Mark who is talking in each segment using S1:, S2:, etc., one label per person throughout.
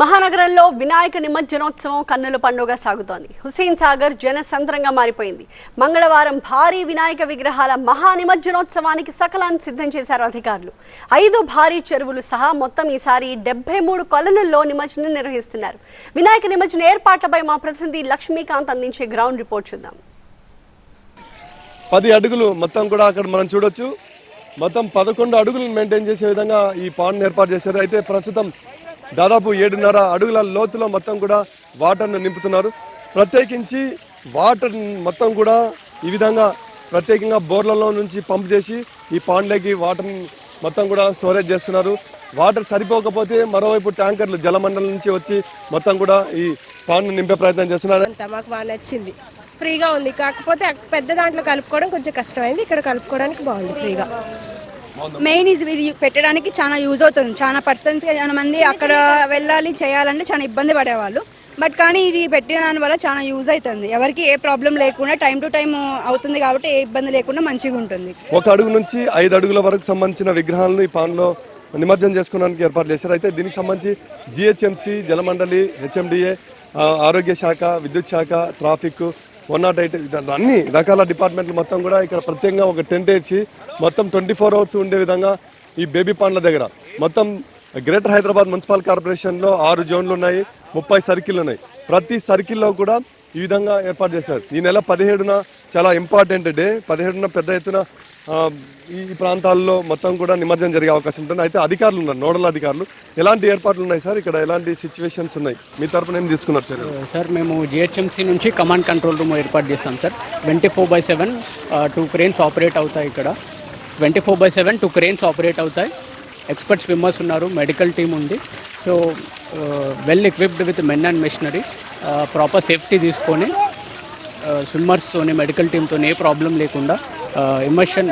S1: మహానగరంలో వినాయక నిమజ్జనోత్సవం కన్నుల పండుగ సాగుతోంది. హుస్సేన్ సాగర్ జనసంద్రంగా మారిపోయింది. మంగళవారం భారీ వినాయక విగ్రహాల మహా నిమజ్జనోత్సవానికి సకలాన్ని సిద్ధం చేశారు అధికారులు. ఐదు భారీ చెరువులు సహా మొత్తం ఈసారి డెబ్బై మూడు కొలనుల్లో నిమజ్జనం నిర్వహిస్తున్నారు. వినాయక నిమజ్జన ఏర్పాట్లపై మా ప్రతినిధి లక్ష్మీకాంత్ అందించే గ్రౌండ్ రిపోర్ట్ చూద్దాం.
S2: పది అడుగులు మొత్తం కూడా అక్కడ మనం చూడొచ్చు. మొత్తం పదకొండు అడుగులు మెయింటైన్ చేసే విధంగా ఈ పాండ్ ఏర్పాటు చేశారు. అయితే ప్రస్తుతం దాదాపు ఏడున్నర అడుగుల లోతులో మొత్తం కూడా వాటర్ను నింపుతున్నారు. ప్రత్యేకించి వాటర్ మొత్తం కూడా ఈ విధంగా ప్రత్యేకంగా బోర్లలో నుంచి పంప్ చేసి ఈ పాండ్లోకి వాటర్ మొత్తం కూడా స్టోరేజ్ చేస్తున్నారు. వాటర్ సరిపోకపోతే మరోవైపు ట్యాంకర్లు జలమండలం నుంచి వచ్చి మొత్తం కూడా ఈ పాండ్ను నింపే ప్రయత్నం చేస్తున్నారు.
S3: అంతా మాకు బాగా నచ్చింది. ఫ్రీగా ఉంది. కాకపోతే పెద్ద దాంట్లో కలుపుకోవడం కొంచెం కష్టమైంది. ఇక్కడ కలుపుకోవడానికి బాగుంది ఫ్రీగా.
S4: మెయిన్ ఇది ఇది పెట్టడానికి చాలా యూజ్ అవుతుంది. చాలా పర్సన్స్ చాలా మంది అక్కడ వెళ్ళాలి చేయాలంటే చాలా ఇబ్బంది పడేవాళ్ళు. బట్ కానీ ఇది పెట్టిన దాని వల్ల చాలా యూజ్ అవుతుంది. ఎవరికి ఏ ప్రాబ్లం లేకుండా టైం టు టైం అవుతుంది కాబట్టి ఏ ఇబ్బంది లేకుండా మంచిగా ఉంటుంది.
S2: ఒక అడుగు నుంచి ఐదు అడుగుల వరకు సంబంధించిన విగ్రహాలను ఈ పాన్లో నిమజ్జనం చేసుకోవడానికి ఏర్పాటు చేశారు. అయితే దీనికి సంబంధించి జిహెచ్ఎంసి జలమండలి హెచ్ఎండిఏ ఆరోగ్య శాఖ విద్యుత్ శాఖ ట్రాఫిక్ వన్ నాట్ ఎయిట్ అన్ని రకాల డిపార్ట్మెంట్లు మొత్తం కూడా ఇక్కడ ప్రత్యేకంగా ఒక టెంట్ వేసి మొత్తం ట్వంటీ ఫోర్ అవర్స్ ఉండే విధంగా ఈ బేబీ పాండ్ల దగ్గర. మొత్తం గ్రేటర్ హైదరాబాద్ మున్సిపల్ కార్పొరేషన్లో ఆరు జోన్లు ఉన్నాయి ముప్పై సర్కిల్ ఉన్నాయి. ప్రతి సర్కిల్లో కూడా ఈ విధంగా ఏర్పాటు చేశారు. ఈ నెల పదిహేడున చాలా ఇంపార్టెంట్ డే పదిహేడున పెద్ద ఎత్తున ఈ ప్రాంతాల్లో మొత్తం కూడా నిమజ్జనం జరిగే అవకాశం ఉంటుంది. అయితే అధికారులు ఉన్నారు నోడల్ అధికారులు. ఎలాంటి ఏర్పాట్లు ఉన్నాయి సార్? ఇక్కడ ఎలాంటి సిచ్యువేషన్స్ ఉన్నాయి? మీ తరపున ఏం తీసుకున్నారు సార్
S5: సార్ మేము జిహెచ్ఎంసీ నుంచి కమాండ్ కంట్రోల్ రూమ్ ఏర్పాటు చేస్తాం sir. Twenty four by seven two cranes operate అవుతాయి ఇక్కడ. Twenty four by seven two cranes operate అవుతాయి. ఎక్స్పర్ట్ స్విమ్మర్స్ ఉన్నారు మెడికల్ టీమ్ ఉంది. So well equipped with men and machinery proper safety తీసుకొని స్విమ్మర్స్తోని medical టీమ్తో ఏ ప్రాబ్లం లేకుండా ఇమర్షన్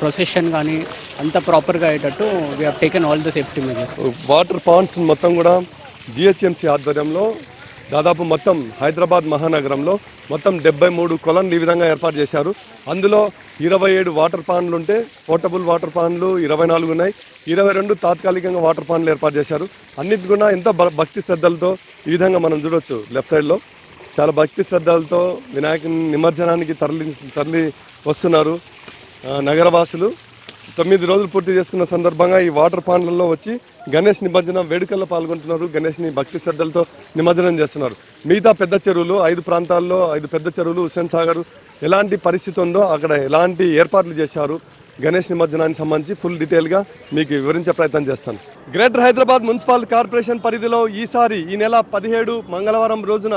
S5: ప్రొసెషన్ కానీ అంత ప్రాపర్గా అయ్యేటట్టు we have taken all the safety measures
S2: water ponds మొత్తం కూడా జిహెచ్ఎంసీ ఆధ్వర్యంలో దాదాపు మొత్తం హైదరాబాద్ మహానగరంలో మొత్తం డెబ్బై మూడు కొలన్లు ఈ విధంగా ఏర్పాటు చేశారు. అందులో ఇరవై ఏడు వాటర్ పాన్లు ఉంటే పోర్టబుల్ వాటర్ పాన్లు ఇరవై నాలుగు ఉన్నాయి. ఇరవై రెండు తాత్కాలికంగా వాటర్ పాన్లు ఏర్పాటు చేశారు. అన్నిటి కూడా ఎంత భ- భక్తి శ్రద్ధలతో ఈ విధంగా మనం చూడొచ్చు లెఫ్ట్ సైడ్లో. చాలా భక్తి శ్రద్ధలతో వినాయకుని నిమజ్జనానికి తరలి తరలి వస్తున్నారు. నగరవాసులు తొమ్మిది రోజులు పూర్తి చేసుకున్న సందర్భంగా ఈ వాటర్ పాండ్లలో వచ్చి గణేష్ నిమజ్జనం వేడుకల్లో పాల్గొంటున్నారు. గణేష్ని భక్తి శ్రద్ధలతో నిమజ్జనం చేస్తున్నారు. మిగతా పెద్ద చెరువులు ఐదు ప్రాంతాల్లో ఐదు పెద్ద చెరువులు హుస్సేన్ సాగర్ ఎలాంటి పరిస్థితి ఉందో అక్కడ ఎలాంటి ఏర్పాట్లు చేశారు గణేష్ నిమజ్జనానికి సంబంధించి ఫుల్ డీటెయిల్గా మీకు వివరించే ప్రయత్నం చేస్తాను. గ్రేటర్ హైదరాబాద్ మున్సిపల్ కార్పొరేషన్ పరిధిలో ఈసారి ఈ నెల పదిహేడు మంగళవారం రోజున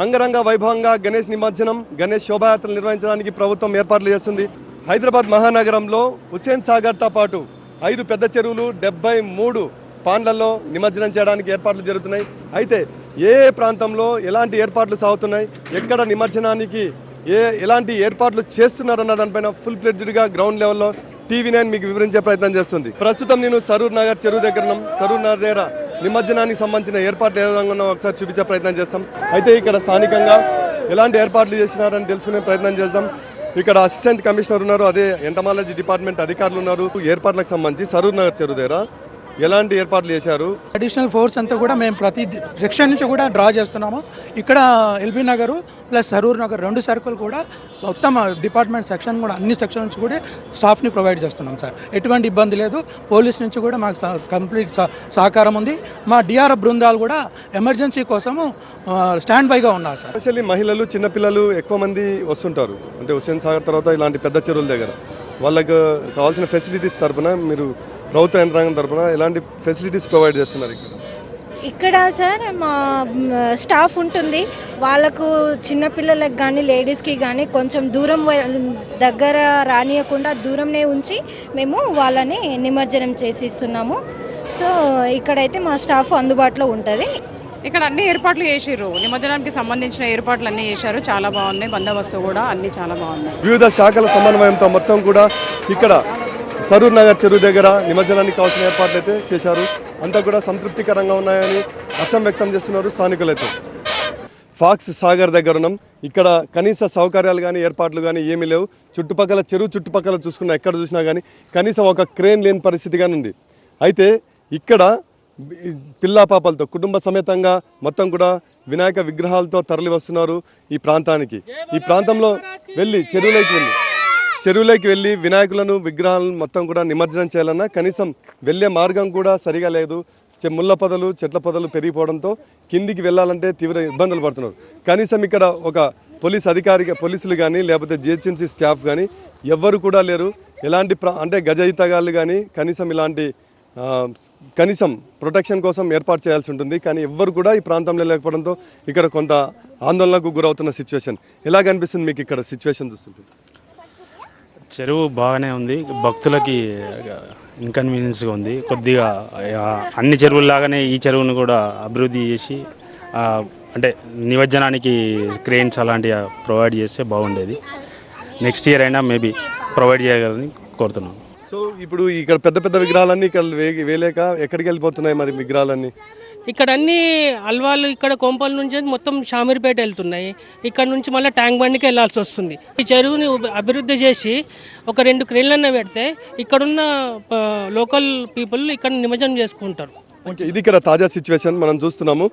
S2: అంగరంగ వైభవంగా గణేష్ నిమజ్జనం గణేష్ శోభాయాత్రలు నిర్వహించడానికి ప్రభుత్వం ఏర్పాట్లు చేస్తుంది. హైదరాబాద్ మహానగరంలో హుస్సేన్ సాగర్తో పాటు ఐదు పెద్ద చెరువులు డెబ్బై మూడు పాండ్లలో నిమజ్జనం చేయడానికి ఏర్పాట్లు జరుగుతున్నాయి. అయితే ఏ ప్రాంతంలో ఎలాంటి ఏర్పాట్లు సాగుతున్నాయి? ఎక్కడ నిమజ్జనానికి ఏ ఎలాంటి ఏర్పాట్లు చేస్తున్నారన్న దానిపైన ఫుల్ ప్లెడ్జ్డ్గా గ్రౌండ్ లెవెల్లో టీవీ నైన్ మీకు వివరించే ప్రయత్నం చేస్తుంది. ప్రస్తుతం నేను సరూర్ నగర్ చెరువు దగ్గర సరూర్ నగర్ దగ్గర నిమజ్జనానికి సంబంధించిన ఏర్పాట్లు ఏ విధంగా ఉన్నాయో ఒకసారి చూపించే ప్రయత్నం చేస్తాం. అయితే ఇక్కడ స్థానికంగా ఎలాంటి ఏర్పాట్లు చేసినారని తెలుసుకునే ప్రయత్నం చేద్దాం. ఇక్కడ అసిస్టెంట్ కమిషనర్ ఉన్నారు అదే ఎంటమాలజీ డిపార్ట్మెంట్ అధికారులు ఉన్నారు. ఏర్పాట్లకు సంబంధించి సరూర్ నగర్ చెరువు దగ్గర ఎలాంటి ఏర్పాట్లు చేశారు?
S6: అడిషనల్ ఫోర్స్ అంతా కూడా మేము ప్రతి సెక్షన్ నుంచి కూడా డ్రా చేస్తున్నాము. ఇక్కడ ఎల్బీ నగర్ ప్లస్ సరూర్ నగర్ రెండు సర్కిల్ కూడా మొత్తం డిపార్ట్మెంట్ సెక్షన్ కూడా అన్ని సెక్షన్ నుంచి కూడా స్టాఫ్ని ప్రొవైడ్ చేస్తున్నాం సార్. ఎటువంటి ఇబ్బంది లేదు. పోలీస్ నుంచి కూడా మాకు కంప్లీట్ సహ- సహకారం ఉంది. మా డిఆర్ఎఫ్ బృందాలు కూడా ఎమర్జెన్సీ కోసము స్టాండ్ బైగా ఉన్నారు సార్.
S2: మహిళలు చిన్నపిల్లలు ఎక్కువ మంది వస్తుంటారు. అంటే హుస్సేన్ సాగర్ తర్వాత ఇలాంటి పెద్ద చెరువుల దగ్గర. వాళ్ళకు కావాల్సిన ఫెసిలిటీస్ తరపున మీరు ప్రభుత్వ యంత్రాంగం తరపున ఎలాంటి ఫెసిలిటీస్ ప్రొవైడ్ చేస్తున్నారు ఇక్కడ?
S3: ఇక్కడ సార్ మా స్టాఫ్ ఉంటుంది. వాళ్ళకు చిన్నపిల్లలకు కానీ లేడీస్కి కానీ కొంచెం దూరం దగ్గర రానియకుండా దూరంనే ఉంచి మేము వాళ్ళని నిమజ్జనం చేసి ఇస్తున్నాము సో ఇక్కడైతే మా స్టాఫ్ అందుబాటులో ఉంటుంది.
S7: ఇక్కడ అన్ని ఏర్పాట్లు చేసిర్రు. నిమజ్జనానికి సంబంధించిన ఏర్పాట్లు అన్నీ చేశారు. చాలా బాగున్నాయి. బందోబస్తు కూడా అన్ని చాలా బాగున్నాయి.
S2: వివిధ శాఖల సమన్వయంతో మొత్తం కూడా ఇక్కడ సరూర్ నగర్ చెరువు దగ్గర నిమజ్జనానికి కావాల్సిన ఏర్పాట్లు అయితే చేశారు. అంతా కూడా సంతృప్తికరంగా ఉన్నాయని హర్షం వ్యక్తం చేస్తున్నారు స్థానికులైతే. ఫాక్స్ సాగర్ దగ్గర ఉన్నాం. ఇక్కడ కనీస సౌకర్యాలు కానీ ఏర్పాట్లు కానీ ఏమీ లేవు. చుట్టుపక్కల చెరువు చుట్టుపక్కల చూసుకున్నా ఎక్కడ చూసినా కానీ కనీసం ఒక క్రేన్ లేని పరిస్థితిగానే ఉంది. అయితే ఇక్కడ పిల్లా పాపలతో కుటుంబ సమేతంగా మొత్తం కూడా వినాయక విగ్రహాలతో తరలి వస్తున్నారు ఈ ప్రాంతానికి. ఈ ప్రాంతంలో వెళ్ళి చెరువులోకి వెళ్ళి చెరువులోకి వెళ్ళి వినాయకులను విగ్రహాలను మొత్తం కూడా నిమజ్జనం చేయాలన్నా కనీసం వెళ్ళే మార్గం కూడా సరిగా లేదు. ముళ్ళ పొదలు చెట్ల పొదలు పెరిగిపోవడంతో కిందికి వెళ్ళాలంటే తీవ్ర ఇబ్బందులు పడుతున్నారు. కనీసం ఇక్కడ ఒక పోలీస్ అధికారి పోలీసులు కానీ లేకపోతే జిహెచ్ఎంసీ స్టాఫ్ కానీ ఎవ్వరు కూడా లేరు. ఎలాంటి ప్ర అంటే గజ ఈతగాళ్ళు కానీ కనీసం ఇలాంటి కనీసం ప్రొటెక్షన్ కోసం ఏర్పాటు చేయాల్సి ఉంటుంది. కానీ ఎవ్వరు కూడా ఈ ప్రాంతంలో లేకపోవడంతో ఇక్కడ కొంత ఆందోళనకు గురవుతున్న సిచ్యువేషన్ ఎలా కనిపిస్తుంది మీకు ఇక్కడ సిచ్యువేషన్ చూస్తుంటుంది
S8: చెరువు బాగానే ఉంది. భక్తులకి ఇన్కన్వీనియన్స్గా ఉంది. కొద్దిగా అన్ని చెరువుల్లాగానే ఈ చెరువును కూడా అభివృద్ధి చేసి అంటే నిమజ్జనానికి క్రేన్స్ అలాంటివి ప్రొవైడ్ చేస్తే బాగుండేది. నెక్స్ట్ ఇయర్ అయినా మేబీ ప్రొవైడ్ చేయగలని కోరుతున్నాను
S2: సో ఇప్పుడు ఇక్కడ పెద్ద పెద్ద విగ్రహాలన్నీ ఇక్కడ వేలేక ఎక్కడికి వెళ్ళిపోతున్నాయి మరి విగ్రహాలన్నీ?
S9: ఇక్కడ అన్ని అల్వాలు ఇక్కడ కోంపల్ నుంచి మొత్తం షామీర్పేట వెళ్తున్నాయి. ఇక్కడ నుంచి మళ్ళీ ట్యాంక్ బండికి వెళ్ళాల్సి వస్తుంది. ఈ చెరువుని అభివృద్ధి చేసి ఒక రెండు క్రేన్లన్న పెడితే ఇక్కడున్న లోకల్ పీపుల్ ఇక్కడ నిమజ్జనం చేసుకుంటారు.
S2: ఓకే ఇది ఇక్కడ తాజా సిచ్యువేషన్ మనం చూస్తున్నాము.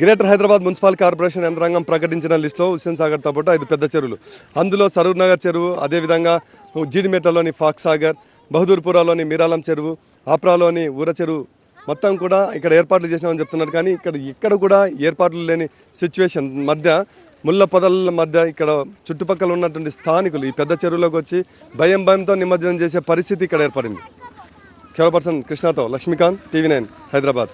S2: గ్రేటర్ హైదరాబాద్ మున్సిపల్ కార్పొరేషన్ యంత్రాంగం ప్రకటించిన లిస్టులో హుస్సేన్ సాగర్తో పాటు ఐదు పెద్ద చెరువులు. అందులో సరూర్ నగర్ చెరువు అదేవిధంగా జీడిమెట్టలోని ఫాక్ సాగర్ బహదూర్పురాలోని మీరాలం చెరువు ఆప్రాలోని ఊర చెరువు. మొత్తం కూడా ఇక్కడ ఏర్పాట్లు చేసినామని చెప్తున్నారు. కానీ ఇక్కడ ఇక్కడ కూడా ఏర్పాట్లు లేని సిచ్యువేషన్ మధ్య ముళ్ళ పొదల మధ్య ఇక్కడ చుట్టుపక్కల ఉన్నటువంటి స్థానికులు ఈ పెద్ద చెరువులోకి వచ్చి భయం భయంతో నిమజ్జనం చేసే పరిస్థితి ఇక్కడ ఏర్పడింది. కేవల పర్సన్ కృష్ణతో లక్ష్మీకాంత్ టీవీ నైన్ హైదరాబాద్.